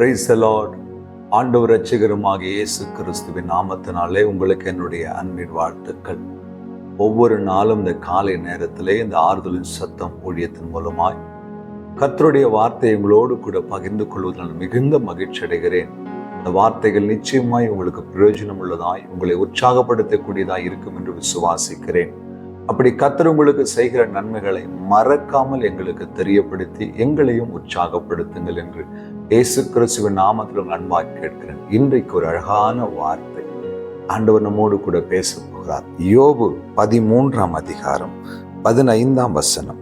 Price Lord ஆண்டவர் ரட்சகருமாக இயேசு கிறிஸ்துவின் நாமத்தினாலே உங்களுக்கு என்னுடைய அன்பின் வாழ்த்துக்கள். ஒவ்வொரு நாளும் இந்த காலை நேரத்திலே இந்த ஆறுதலின் சத்தம் ஊழியத்தின் மூலமாய் கத்தருடைய வார்த்தை உங்களோடு கூட பகிர்ந்து கொள்வதனால் மிகுந்த மகிழ்ச்சி அடைகிறேன். இந்த வார்த்தைகள் நிச்சயமாய் உங்களுக்கு பிரயோஜனம் உள்ளதாய் உங்களை உற்சாகப்படுத்தக்கூடியதாய் இருக்கும் என்று விசுவாசிக்கிறேன். அப்படி கத்தர் உங்களுக்கு செய்கிற நன்மைகளை மறக்காமல் எங்களுக்கு தெரியப்படுத்தி எங்களையும் உற்சாகப்படுத்துங்கள் என்று இயேசு கிறிஸ்துவின் நாமத்தில் அன்பாக கேட்கிறேன். இன்றைக்கு ஒரு அழகான வார்த்தை. ஆண்டவர் நம்மோடு கூட பேச போகிறார். யோபு பதிமூன்றாம் அதிகாரம் பதினைந்தாம் வசனம்.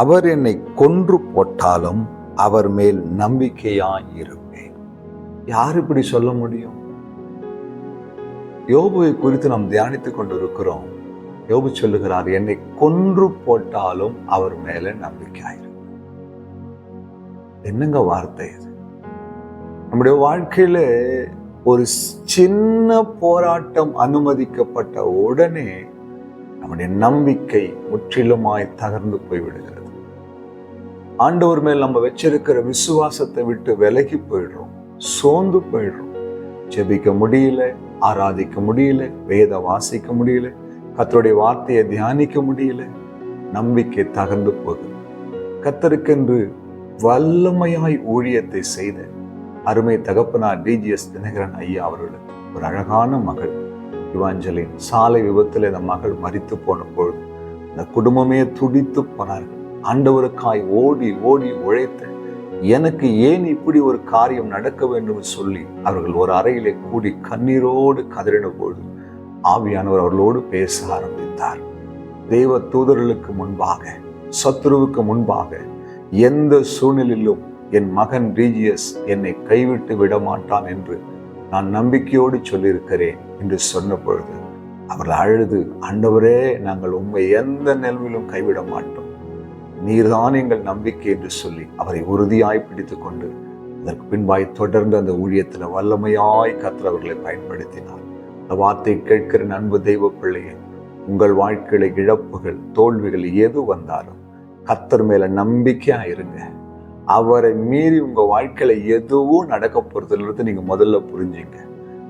அவர் என்னை கொன்று போட்டாலும் அவர் மேல் நம்பிக்கையாய் இருப்பேன். யார் இப்படி சொல்ல முடியும்? யோபுவை குறித்து நாம் தியானித்துக் கொண்டிருக்கிறோம். யோபு சொல்லுகிறார் என்னை கொன்று போட்டாலும் அவர் மேல நம்பிக்கையாயிரு என்னங்க வார்த்தை இது? நம்முடைய வாழ்க்கையில ஒரு சின்ன போராட்டம் அனுமதிக்கப்பட்ட உடனே நம்முடைய நம்பிக்கை முற்றிலுமாய் தகர்ந்து போய்விடுகிறது. ஆண்டவர் மேல் நம்ம வச்சிருக்கிற விசுவாசத்தை விட்டு விலகி போயிடுறோம் சோர்ந்து போயிடுறோம். ஜெபிக்க முடியல ஆராதிக்க முடியல வேத வாசிக்க முடியல கத்தருடைய வார்த்தையை தியானிக்க முடியல. நம்பிக்கை தகர்ந்து போகுது. கத்தருக்கென்று வல்லமையாய் ஊழியத்தை செய்த அருமை தகப்பனார் டிஜிஎஸ் தினகரன் ஐயா அவர்களுக்கு ஒரு அழகான மகள். இவாஞ்சலின் சாலை விபத்தில் இந்த மகள் மறித்து போன பொழுது இந்த குடும்பமே துடித்து போனார்கள். ஆண்டவருக்காய் ஓடி ஓடி உழைத்த எனக்கு ஏன் இப்படி ஒரு காரியம் நடக்க வேண்டும் சொல்லி அவர்கள் ஒரு அறையிலே கூடி கண்ணீரோடு கதறின பொழுது ஆவியானவர் அவர்களோடு பேச ஆரம்பித்தார். தேவ தூதர்களுக்கு முன்பாக சத்ருவுக்கு முன்பாக எந்த சூழ்நிலையிலும் என் மகன் ரீஜியஸ் என்னை கைவிட்டு விட மாட்டான் என்று நான் நம்பிக்கையோடு சொல்லியிருக்கிறேன் என்று சொன்ன பொழுது அவர்கள் அழுது ஆண்டவரே நாங்கள் உண்மை எந்த நிலவிலும் கைவிட மாட்டோம். நீர்தான் எங்கள் நம்பிக்கை என்று சொல்லி அவரை உறுதியாய் பிடித்து கொண்டு அதற்கு பின்பாய் தொடர்ந்து அந்த ஊழியத்தில் வல்லமையாய் கத்திரவர்களை பயன்படுத்தினார். இந்த வார்த்தை கேட்கிற அன்பு தெய்வ பிள்ளையே உங்கள் வாழ்க்கையில இழப்புகள் தோல்விகள் எது வந்தாலும் கத்தர் மேல நம்பிக்கையா இருங்க. அவரை மீறி உங்க வாழ்க்கையில எதுவும் நடக்க போறதுல நீங்க முதல்ல புரிஞ்சுங்க.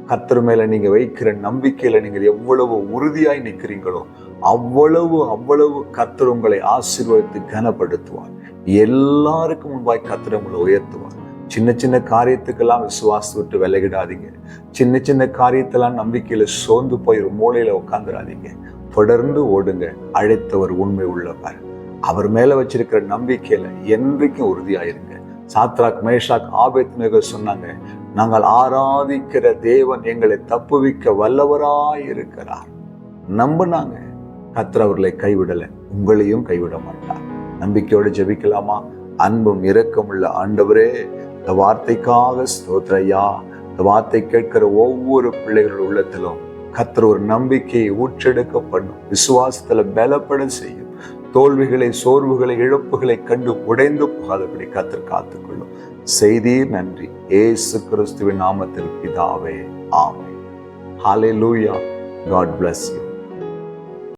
கத்தர் மேல நீங்க வைக்கிற நம்பிக்கையில நீங்கள் எவ்வளவு உறுதியாய் நிற்கிறீங்களோ அவ்வளவு அவ்வளவு கத்தர் உங்களை ஆசீர்வதித்து கனப்படுத்துவார். எல்லாருக்கும் முன்பாய் கத்திரங்களை உயர்த்துவார். சின்ன சின்ன காரியத்துக்கெல்லாம் விசுவாசத்தை விட்டு விலகிடாதீங்க. சின்ன சின்ன காரியத்தெல்லாம் நம்பிக்கையில் சோர்ந்து போய் ஒரு மூலையில உட்காந்துடாதீங்க தொடர்ந்து ஓடுங்க. அழைத்தவர் உண்மை உள்ளவர். அவர் மேலே வச்சிருக்கிற நம்பிக்கையில் என்றைக்கும் உறுதியாயிருங்க. சாத்ராக் மேஷாக் ஆபேத் சொன்னாங்க நாங்கள் ஆராதிக்கிற தேவன் எங்களை தப்புவிக்க வல்லவராய் இருக்கிறார் நம்பினாங்க. கத்திர அவர்களை உங்களையும் கைவிட மாட்டார். நம்பிக்கையோடு ஜெபிக்கலாமா? அன்பும் இரக்கமுள்ள ஆண்டவரே இந்த வார்த்தைக்காக ஸ்தோத்ரையா இந்த வார்த்தை கேட்கிற ஒவ்வொரு பிள்ளைகள் உள்ளத்திலும் கத்தர் ஒரு நம்பிக்கையை ஊற்றெடுக்க பண்ணும் விசுவாசத்துல பலப்பட செய்யும். தோல்விகளை சோர்வுகளை இழப்புகளை கண்டு உடைந்து போகாதபடி கத்தர் காத்துக்கொள்ளும். செய்தி நன்றி. ஏசு கிறிஸ்துவின் நாமத்தில் பிதாவே. ஆமை ஹாலே லூயா காட் பிளஸ் யூ